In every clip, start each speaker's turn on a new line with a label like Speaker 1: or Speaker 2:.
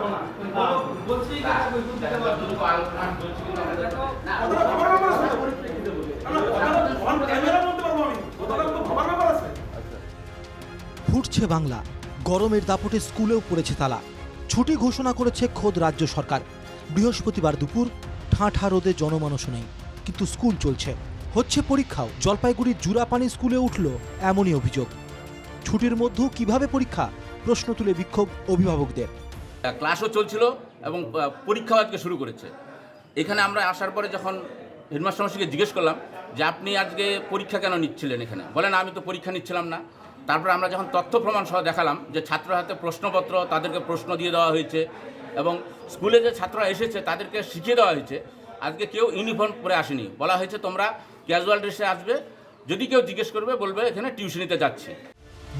Speaker 1: পারব না। বলছি আছে
Speaker 2: ফুটছে বাংলা। গরমের দাপটে স্কুলেও পড়েছে তালা। ছুটি ঘোষণা করেছে খোদ রাজ্য সরকার। বৃহস্পতিবার দুপুর ঠাঁঠা রোদে জনমানস নেই। কিন্তু স্কুল চলছে। হচ্ছে পরীক্ষাও। জলপাইগুড়ির জুরাপানি স্কুলে উঠল এমনই অভিযোগ। ছুটির মধ্যেও কীভাবে পরীক্ষা? প্রশ্ন তুলে বিক্ষোভ অভিভাবকদের।
Speaker 3: ক্লাসও চলছিল এবং পরীক্ষাও আজকে শুরু করেছে। এখানে আমরা আসার পরে যখন হেডমাস্টার মশাইকে জিজ্ঞেস করলাম যে, আপনি আজকে পরীক্ষা কেন নিচ্ছিলেন এখানে? বলেন, আমি তো পরীক্ষা নিচ্ছিলাম না। তারপরে আমরা যখন তথ্য প্রমাণ সহ দেখালাম যে, ছাত্র হাতে প্রশ্নপত্র, তাদেরকে প্রশ্ন দিয়ে দেওয়া হয়েছে এবং স্কুলে যে ছাত্ররা এসেছে, তাদেরকে শিখিয়ে দেওয়া হয়েছে, আজকে কেউ ইউনিফর্ম পরে আসেনি। বলা হয়েছে, তোমরা ক্যাজুয়াল ড্রেসে আসবে, যদি কেউ জিজ্ঞেস করবে, বলবে, এখানে টিউশনিতে যাচ্ছি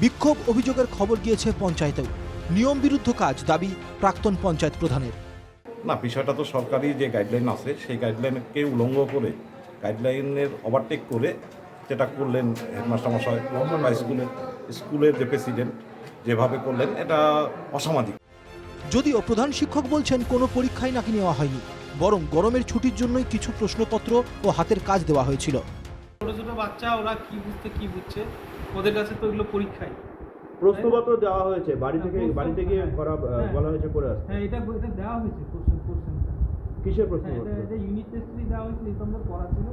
Speaker 2: বিক্ষোভ অভিযোগের খবর গিয়েছে পঞ্চায়েতেও। নিয়ম বিরুদ্ধ কাজ দাবি প্রাক্তন পঞ্চায়েত প্রধানের।
Speaker 4: না বিষয়টা তো সরকারি যে গাইডলাইন আছে সেই গাইডলাইনকে উলঙ্ঘ করে গাইডলাইনের ওভারটেক করে যেটা করলেন হেডমাস্টার মশাই বা স্কুলের স্কুলের যে প্রেসিডেন্ট যেভাবে করলেন এটা অসামাজিক।
Speaker 2: যদিও প্রধান শিক্ষক বলছেন কোনো পরীক্ষাই নাকি নেওয়া হয়নি বরং গরমের ছুটির জন্যই কিছু প্রশ্নপত্র ও হাতের কাজ দেওয়া হয়েছিল।
Speaker 5: ছোট ছোট বাচ্চা ওরা কি বুঝতে কি বুঝছে? ওদের কাছে তো এগুলো পরীক্ষাই।
Speaker 6: প্রশ্নপত্র দেওয়া হয়েছে বাড়ি থেকে বাড়ি থেকে
Speaker 5: হ্যাঁ,
Speaker 6: করা
Speaker 5: হ্যাঁ।
Speaker 6: বলা হয়েছে করে আসতে।
Speaker 5: হ্যাঁ এটা এটা দেওয়া হয়েছে কোশ্চেন কোশ্চেনটা
Speaker 6: কিসের
Speaker 5: হ্যাঁ এটা
Speaker 6: প্রশ্নপত্র?
Speaker 5: এটা ইউনিট টেস্টই দেওয়া হয়েছিল এই পড়া ছিল।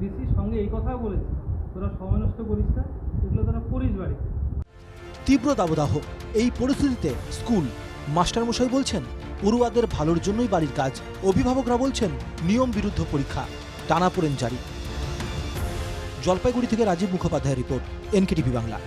Speaker 5: ডিসির সঙ্গে এই কথাও বলেছে তোরা সময় নষ্ট করিস না এগুলো তোরা করিস বাড়িতে।
Speaker 2: তীব্র দাবদাহ এই পরিস্থিতিতে স্কুল। মাস্টারমশাই বলছেন পড়ুয়াদের ভালোর জন্যই বাড়ির কাজ। অভিভাবকরা বলছেন নিয়ম বিরুদ্ধ পরীক্ষা। টানাপোড়েন জারি। জলপাইগুড়ি থেকে রাজীব মুখোপাধ্যায়ের রিপোর্ট এনকেটিভি বাংলা।